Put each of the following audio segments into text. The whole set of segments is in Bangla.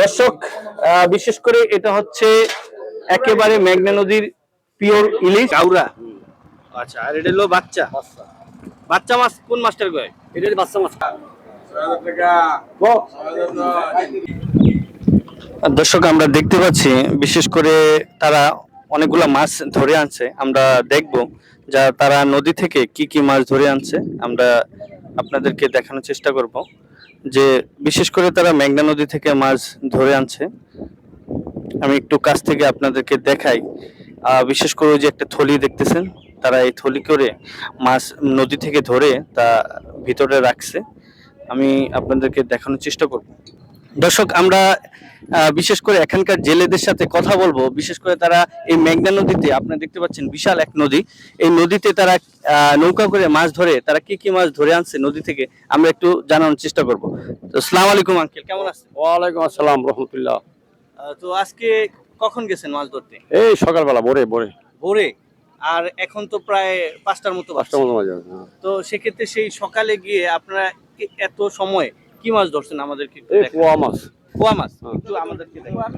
দর্শক আহ, বিশেষ করে এটা হচ্ছে একেবারে মেঘনা নদীর পিওর ইলিশ। গাউরা আচ্ছা আর এটা হলো বাচ্চা? বাচ্চা। মাছ কোন মাছটার গয় এটা বাচ্চা মাছ। দর্শক আমরা দেখতে পাচ্ছি বিশেষ করে তারা অনেকগুলো মাছ ধরে আনছে। আমরা দেখব যা তারা নদী থেকে কি কি মাছ ধরে আনছে। আমরা আপনাদেরকে দেখানোর চেষ্টা করব। যে বিশেষ করে তারা মেঘনা নদী থেকে মাছ ধরে আনছে। আমি একটু কাছ থেকে আপনাদেরকে দেখাই। বিশেষ করে যে একটা থলি দেখতেছেন, তারা এই থলি করে মাছ নদী থেকে ধরে তা ভিতরে রাখছে। আমি আপনাদেরকে দেখানোর চেষ্টা করব। দর্শক আমরা বিশেষ করে এখানকার জেলেদের সাথে কথা বলব। বিশেষ করে তারা এই মেঘনা নদীতে আপনারা দেখতে পাচ্ছেন বিশাল এক নদী। এই নদীতে তারা নৌকা করে মাছ ধরে তারা কি কি মাছ ধরে আনছে নদী থেকে আমরা একটু জানানোর চেষ্টা করব। তো সালাম আলাইকুম আঙ্কেল কেমন আছেন? ওয়ালাইকুম আসসালাম রহমতুল্লাহ। তো আজকে কখন গেছেন মাছ ধরতে? এই সকালবেলা ভোরে ভোরে। ভোরে? আর এখন তো প্রায় পাঁচটার মতো বাজছে। পাঁচটা মতো হ্যাঁ। তো সেক্ষেত্রে সেই সকালে গিয়ে আপনারা এত সময় কি মাছ ধরছেন আমাদেরকে একটু এই দেখান। পোয়া মাছ পোয়া মাছ হ্যাঁ। একটু আমাদেরকে দেখান।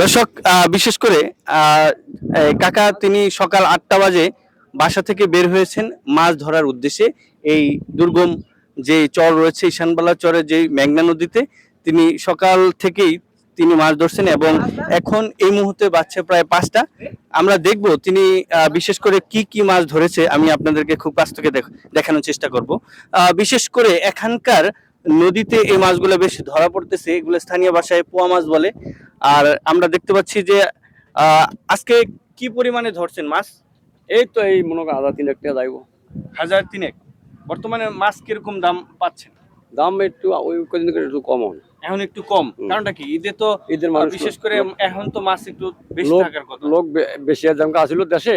দর্শক আহ, বিশেষ করে আহ, এই কাকা তিনি সকাল আটটা বাজে বাসা থেকে বের হয়েছেন মাছ ধরার উদ্দেশ্যে এই দুর্গম যে চর রয়েছে ঈশানবালা চরের যে মেঘনা নদীতে তিনি সকাল থেকেই তিনি মাছ ধরছেন এবং এখন এই মুহূর্তে বাচ্চা প্রায় পাঁচটা। আমরা দেখব তিনি বিশেষ করে কি কি মাছ ধরেছে আমি আপনাদেরকে খুব কাছ থেকে দেখানোর চেষ্টা করব। বিশেষ করে এখানকার নদীতে এই মাছগুলো বেশ ধরা পড়তেছে এগুলো স্থানীয় ভাষায় পোয়া মাছ বলে। আর আমরা দেখতে পাচ্ছি যে আহ, আজকে কি পরিমাণে ধরছেন মাছ? এই তো এই মনে করেন আধা তিন টাকা যাইব হাজার তিনেক। বর্তমানে মাছ কীরকম দাম পাচ্ছেন? দাম একটু ওই কদিন একটু কম হয় এখন একটু কম। কারণটা কি? ঈদে তো ঈদের মানুষ বিশেষ করে এখন তো মাছ একটু বেশি থাকার কথা। লোক বেশি দাম আসিল দেশে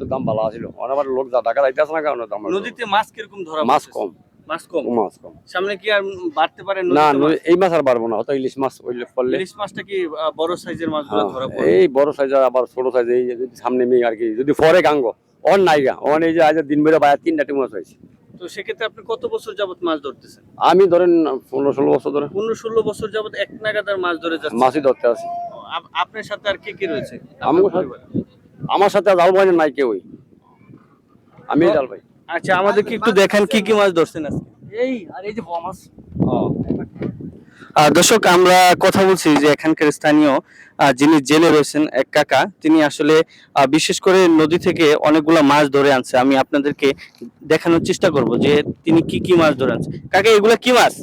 তো দাম ভালো আসিল। অনেকবার লোক যা টাকা যাইতেছে না কারণে দাম নদীতে মাছ কীরকম ধরা মাছ কম। মাছ কম? মাছ কম। সামনে কি আর বাড়তে পারে না এই মাছ আর পারব না হয়তো ইলিশ মাছ ওই পড়লে ইলিশ মাছটা কি বড় সাইজের মাছগুলো হ্যাঁ, ধরা পড়ে? এই বড় সাইজ আবার ছোট সাইজ এই যদি সামনে মেয়ে আর কি যদি গাঙ্গ অন এই যে আজ দিন বেলা বাইরে তিনটা টিম মাছ হয়েছে। তো সেক্ষেত্রে আপনি কত বছর যাবত মাছ ধরতেছেন? আমি ধরেন পনেরো ষোলো বছর ধরে। পনেরো ষোলো বছর যাবত এক নাগাদার মাছ ধরে যাচ্ছে। মাছই ধরতে আছি আপনার সাথে আর কে কে রয়েছে? আমার সাথে- আর আমার সাথে জাল বাইনে নাই কেউই। আমি জাল ভাই আচ্ছা আমাদেরকে একটু দেখেন কি কি মাছ ধরছেন আজকে। এই আর এই যে বড় মাছ। আহ, দর্শক আমরা কথা বলছি যে এখানকার স্থানীয় যিনি জেলে রয়েছেন এক কাকা তিনি আসলে বিশেষ করে নদী থেকে অনেকগুলো মাছ ধরে আনছে। আমি আপনাদেরকে দেখানোর চেষ্টা করব যে তিনি কি কি মাছ ধরে আনছে। কাকা এগুলা কি মাছ?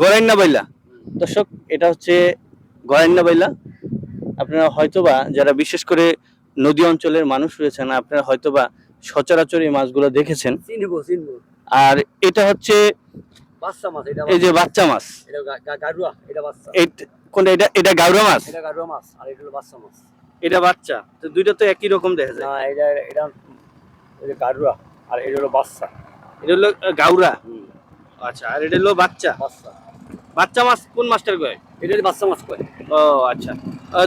গরাইন্না বাইলা দর্শক এটা হচ্ছে গরাইন্না বাইলা। আপনারা হয়তোবা যারা বিশেষ করে নদী অঞ্চলের মানুষ রয়েছেন আপনারা হয়তোবা সচরাচর এই মাছগুলো দেখেছেন। আর এটা হচ্ছে বাচ্চা মাছ এটা এই যে বাচ্চা। মাছ। এটা গাড়ুয়া এটা বাচ্চা। কোনটা এটা এটা গাউরা মাছ? এটা গাড়ুয়া মাছ আর এটা হলো বাচ্চা মাছ। এটা বাচ্চা। তো দুইটা তো একই রকম দেখা যায়। না এটা এটা এটা গাড়ুয়া আর এটা হলো বাচ্চা। এটা হলো গাউরা? আচ্ছা আর এটা হলো বাচ্চা? বাচ্চা। বাচ্চা মাছ কোন মাছটার গয় এটা বাচ্চা মাছ কয়। ও আচ্ছা।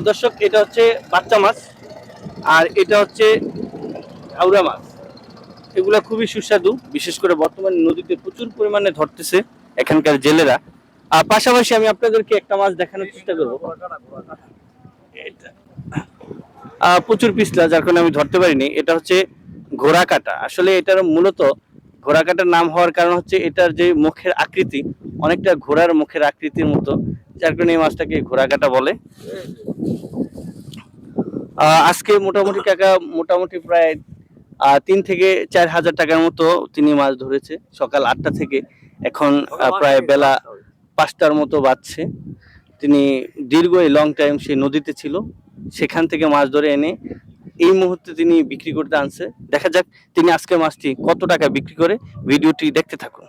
দর্শক এটা হচ্ছে বাচ্চা মাছ আর এটা হচ্ছে গাউরা মাছ। এগুলা খুবই সুস্বাদু। বিশেষ করে বর্তমানে নদীতে প্রচুর পরিমাণে ধরতেছে এখানকার জেলেরা। আর পাশাপাশি আমি আপনাদেরকে একটা মাছ দেখানোর চেষ্টা করব। প্রচুর পিছলা যার কারণে আমি ধরতে পারিনি। এটা হচ্ছে ঘোড়া কাটা আসলে এটার মূলত ঘোড়া কাটার নাম হওয়ার কারণ হচ্ছে এটার যে মুখের আকৃতি, অনেকটা ঘোড়ার মুখের আকৃতির মতো, যার কারণে এই মাছটাকে ঘোড়া কাটা বলে আজকে মোটামুটি কাকা মোটামুটি প্রায় তিন থেকে চার হাজার টাকার মতো তিনি মাছ ধরেছে। সকাল আটটা থেকে এখন প্রায় বেলা পাঁচটার মতো বাজছে। তিনি দীর্ঘ এই লং টাইম সেই নদীতে ছিল। সেখান থেকে মাছ ধরে এনে এই মুহূর্তে তিনি বিক্রি করতে আনছে। দেখা যাক তিনি আজকে মাছটি কত টাকা বিক্রি করে। ভিডিওটি দেখতে থাকুন।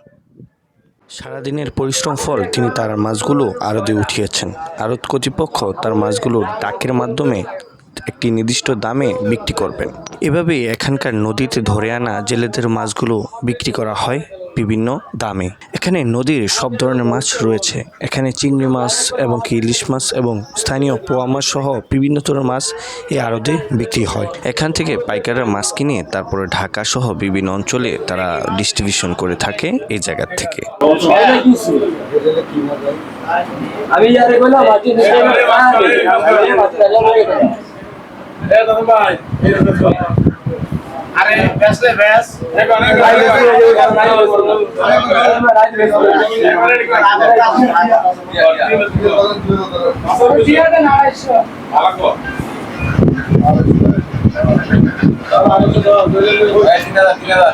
সারাদিনের পরিশ্রম ফল তিনি তার মাছগুলো আড়তে উঠিয়েছেন। আড়ত কর্তৃপক্ষ তার মাছগুলো ডাকের মাধ্যমে একটি নির্দিষ্ট দামে বিক্রি করবেন। এভাবেই এখানকার নদীতে ধরে আনা জেলেদের মাছগুলো বিক্রি করা হয় বিভিন্ন দামে। এখানে নদীর সব ধরনের মাছ রয়েছে। এখানে চিংড়ি মাছ এবং কি ইলিশ মাছ এবং স্থানীয় পোয়া মাছ সহ বিভিন্ন ধরনের মাছ এই আড়তে বিক্রি হয়। এখান থেকে পাইকাররা মাছ কিনে তারপরে ঢাকা সহ বিভিন্ন অঞ্চলে তারা ডিস্ট্রিবিউশন করে থাকে এই জায়গার থেকে। আমি আরে ব্যাসলে ব্যাস তিন হাজার তিন হাজার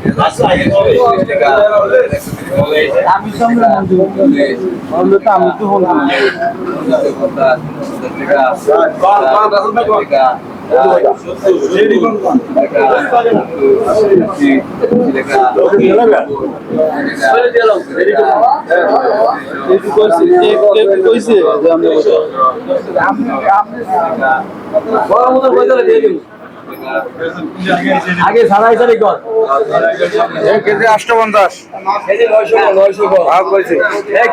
আজকে আরে বেসলে বেস আগে সাড়ে হাজারে কর। কেজি অষ্টপঞ্চাশ কেজি নয়শো নয়শো কর।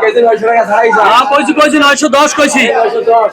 কেজি নয়শো টাকা সাড়ে কইছি কইছি নয়শো দশ কইছি। নয়শো দশ।